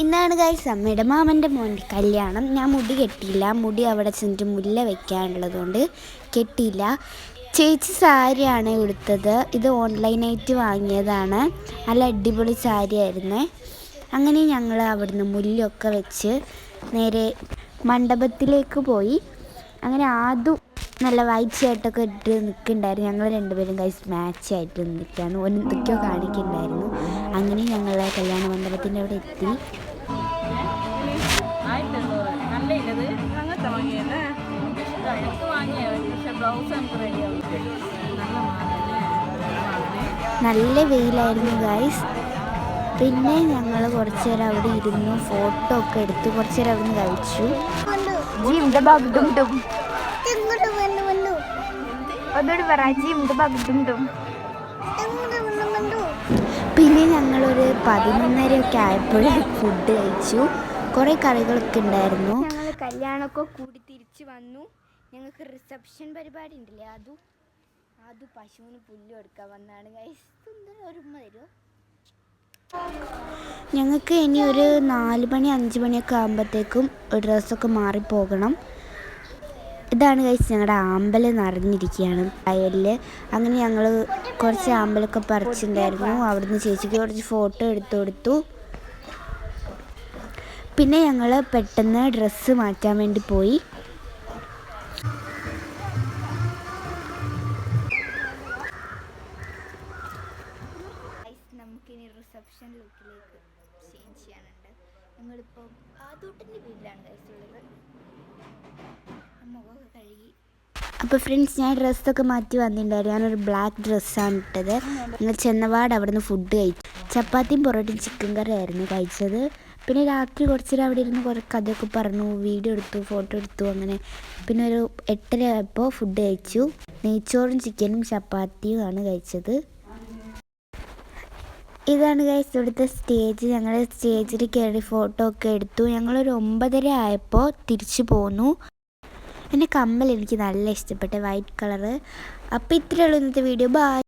ഇന്നാണ് ഗൈസ് അമ്മയുടെ മാമന്റെ മോന്റെ കല്യാണം. ഞാൻ മുടി കെട്ടിയില്ല. മുടി അവിടെ ചെന്നിട്ട് മുല്ല വെക്കാനുള്ളതുകൊണ്ട് കെട്ടിയില്ല. ചേച്ചി സാരിയാണ് എടുത്തത് ഇത് ഓൺലൈനായിട്ട് വാങ്ങിയതാണ്. നല്ല അടിപൊളി സാരി ആയിരുന്നേ അങ്ങനെ ഞങ്ങൾ അവിടുന്ന് മുല്ലൊക്കെ വെച്ച് നേരെ മണ്ഡപത്തിലേക്ക് പോയി. അങ്ങനെ ആദ്യം നല്ല വൈറ്റ് ഷർട്ടൊക്കെ ഇട്ട് നിൽക്കുന്നുണ്ടായിരുന്നു. ഞങ്ങൾ രണ്ടുപേരും കൈ മാച്ച് ആയിട്ട് നിൽക്കുകയാണ്. എന്തൊക്കെയോ കാണിക്കുന്നുണ്ടായിരുന്നു. അങ്ങനെ ഞങ്ങൾ കല്യാണ മണ്ഡപത്തിന്റെ അവിടെ എത്തി. നല്ല വെയിലായിരുന്നു ഗൈസ് പിന്നെ ഞങ്ങൾ കുറച്ചു നേരം അവിടെ ഇരുന്നു. ഫോട്ടോ ഒക്കെ എടുത്ത്. കുറച്ചു നേരം അവിടെ നിന്ന് കഴിച്ചു. ഒന്നുകൂടി പറ ജിംഡ് ബഗ്ഡും പിന്നെ ഞങ്ങളൊരു പതിനൊന്നരയൊക്കെ ആയപ്പോൾ ഫുഡ് കഴിച്ചു. കുറേ കറികളൊക്കെ ഉണ്ടായിരുന്നു. ഞങ്ങൾ കല്യാണമൊക്കെ കൂടി തിരിച്ചു വന്നു. ഞങ്ങൾക്ക് റിസപ്ഷൻ പരിപാടി ഉണ്ടല്ലേ അതും അത് പശുവിന് പുല്ല് കൊടുക്കാൻ വന്നാണ്. ഒരുമ തരുമോ ഞങ്ങൾക്ക് ഇനി ഒരു നാല് മണി അഞ്ച് മണിയൊക്കെ ആകുമ്പോഴത്തേക്കും ഡ്രസ്സൊക്കെ മാറിപ്പോകണം. ഇതാണ് കഴിച്ച് ഞങ്ങളുടെ ആമ്പൽ നിറഞ്ഞിരിക്കുകയാണ് വയലിൽ അങ്ങനെ ഞങ്ങൾ കുറച്ച് ആമ്പലൊക്കെ പറിച്ചിട്ടുണ്ടായിരുന്നു അവിടുന്ന് ചേച്ചിക്ക് കുറച്ച് ഫോട്ടോ എടുത്തു കൊടുത്തു. പിന്നെ ഞങ്ങൾ പെട്ടെന്ന് ഡ്രസ്സ് മാറ്റാൻ വേണ്ടി പോയി. നമുക്കിനി റിസപ്ഷൻ ലുക്കിലേക്ക് ചേഞ്ച് ചെയ്യാനുണ്ട്. ഞങ്ങളിപ്പോൾ ആദൂട്ടിന്റെ വീട്ടിലാണ് കഴിച്ചുള്ളത് അപ്പോൾ ഫ്രണ്ട്സ് ഞാൻ ഡ്രസ്സൊക്കെ മാറ്റി വന്നിട്ടുണ്ടായിരുന്നു. ഞാനൊരു ബ്ലാക്ക് ഡ്രസ്സാണ് ഇട്ടത്. ഞങ്ങൾ ചെന്നപാട് അവിടുന്ന് ഫുഡ് കഴിച്ചു. ചപ്പാത്തിയും പൊറോട്ടയും ചിക്കൻ കറി ആയിരുന്നു കഴിച്ചത്. പിന്നെ രാത്രി കുറച്ച് നേരം അവിടെ ഇരുന്ന് കുറേ കഥയൊക്കെ പറഞ്ഞു വീഡിയോ എടുത്തു ഫോട്ടോ എടുത്തു അങ്ങനെ. പിന്നെ ഒരു എട്ടര ആയപ്പോൾ ഫുഡ് കഴിച്ചു. നെയ്ച്ചോറും ചിക്കനും ചപ്പാത്തിയും ആണ് കഴിച്ചത്. ഇതാണ് ഗൈസ് ഇവിടുത്തെ സ്റ്റേജ് ഞങ്ങൾ സ്റ്റേജിൽ കയറി ഫോട്ടോ ഒക്കെ എടുത്തു. ഞങ്ങളൊരു ഒമ്പതര ആയപ്പോൾ തിരിച്ചു പോന്നു. എന്റെ കമ്മൽ എനിക്ക് നല്ല ഇഷ്ടപ്പെട്ട വൈറ്റ് കളറ് അപ്പോൾ ഇത്രയേ ഉള്ളൂ ഇന്നത്തെ വീഡിയോ ബൈ